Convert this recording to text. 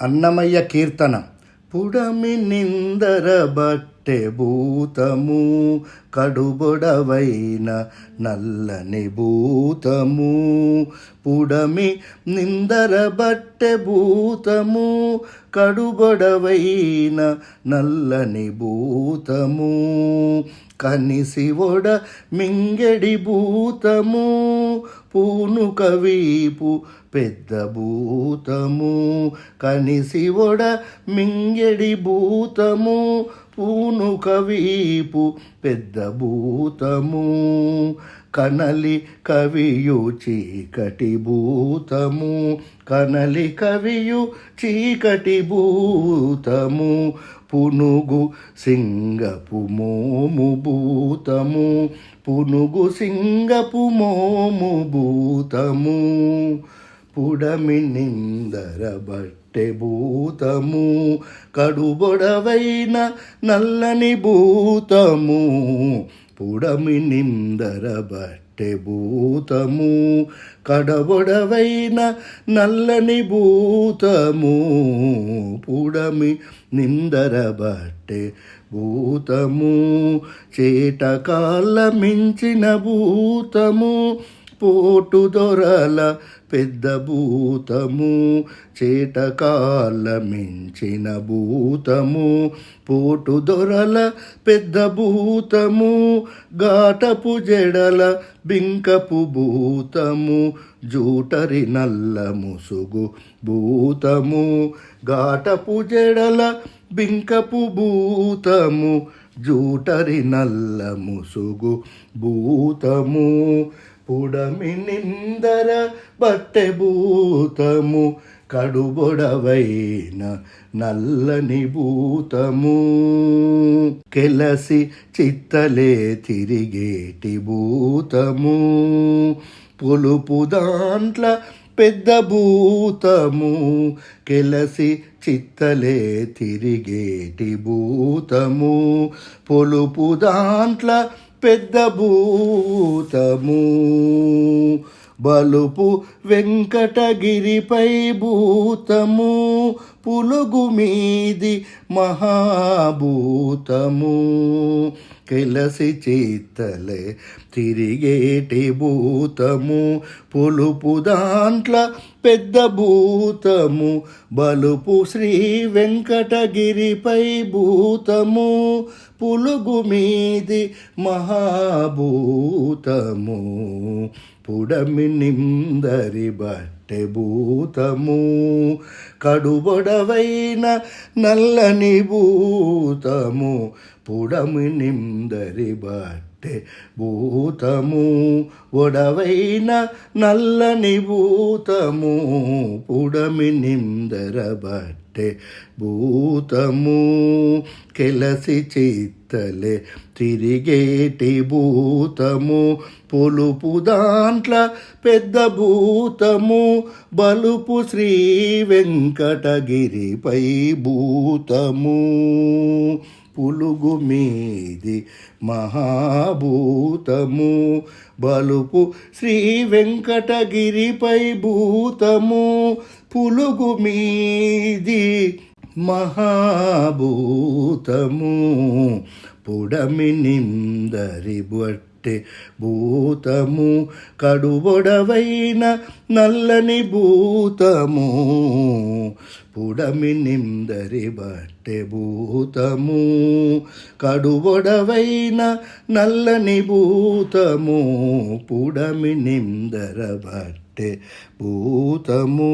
అన్నమయ్య కీర్తన పుడమి నిందర కట్టె భూతము కడుబొడవైన నల్లని భూతము. పుడమి నిందర బట్టె భూతము కడుబొడవైన నల్లని భూతము. కనిసివొడ మింగడి భూతము పూనుక వీపు పెద్ద భూతము. కనిసివొడ మింగడి భూతము పూనుక వీపు పెద్ద భూతము కనలి కవియు చీకటి భూతము కనలి కవియు చీకటి భూతము పునుగు సింగపు మోము భూతము పునుగు సింగపు మోము భూతము. పుడమి నిందర బట్టె భూతము కడుబొడవైన నల్లని భూతము పుడమి నిందర బట్టె భూతము కడబొడవైన నల్లని భూతము పుడమి నిందర బట్టె భూతము చేటకాల మించిన భూతము పోటు దొరల పెద్ద భూతము చేటకాల మించిన భూతము. పోటు దొరల పెద్ద భూతము గాటపు జడల బింకపు భూతము. జూటరి నల్ల ముసుగు భూతము గాటపు జడల బింకపు భూతము. జూటరి నల్ల ముసుగు భూతము పుడమి నిందర బట్టె భూతము కడుబొడవైన నల్లని భూతము. కెలసి చిత్తలే తిరిగేటి భూతము. పులుపు దాంట్ల పెద్ద భూతము కెలసి చిత్తలే తిరిగేటి భూతము. పొలుపు దాంట్ల పెద్ద భూతము. బలుపు వెంకటగిరిపై భూతము. పులుగు మీది మహాభూతము. కెలసి చేతలే తిరిగేటి భూతము. పులుపు దాంట్ల పెద్ద భూతము. బలుపు శ్రీ వెంకటగిరిపై భూతము. పులుగు మీది మహాభూతము. పుడమి నిందరి బట్ భూతము కడుబొడవైన నల్లని భూతము పుడము నిందరి బట్టె భూతము ఒడవైన నల్లని భూతము పుడమి నిందర బట్టె భూతము కెలసి చేతి చిత్తలే తిరిగేటి భూతము పులుపు దాంట్ల పెద్ద భూతము బలుపు శ్రీ వెంకటగిరిపై భూతము. పులుగు మీది మహాభూతము బలుపు శ్రీ వెంకటగిరిపై భూతము పులుగు మీది మహాభూతము పుడమి నిందరి బొట్టె భూతము కడుబొడవైన నల్లని భూతము పుడమి నిందరి బట్టె భూతము కడుబొడవైన నల్లని భూతము పుడమి నిందర బట్టె భూతము.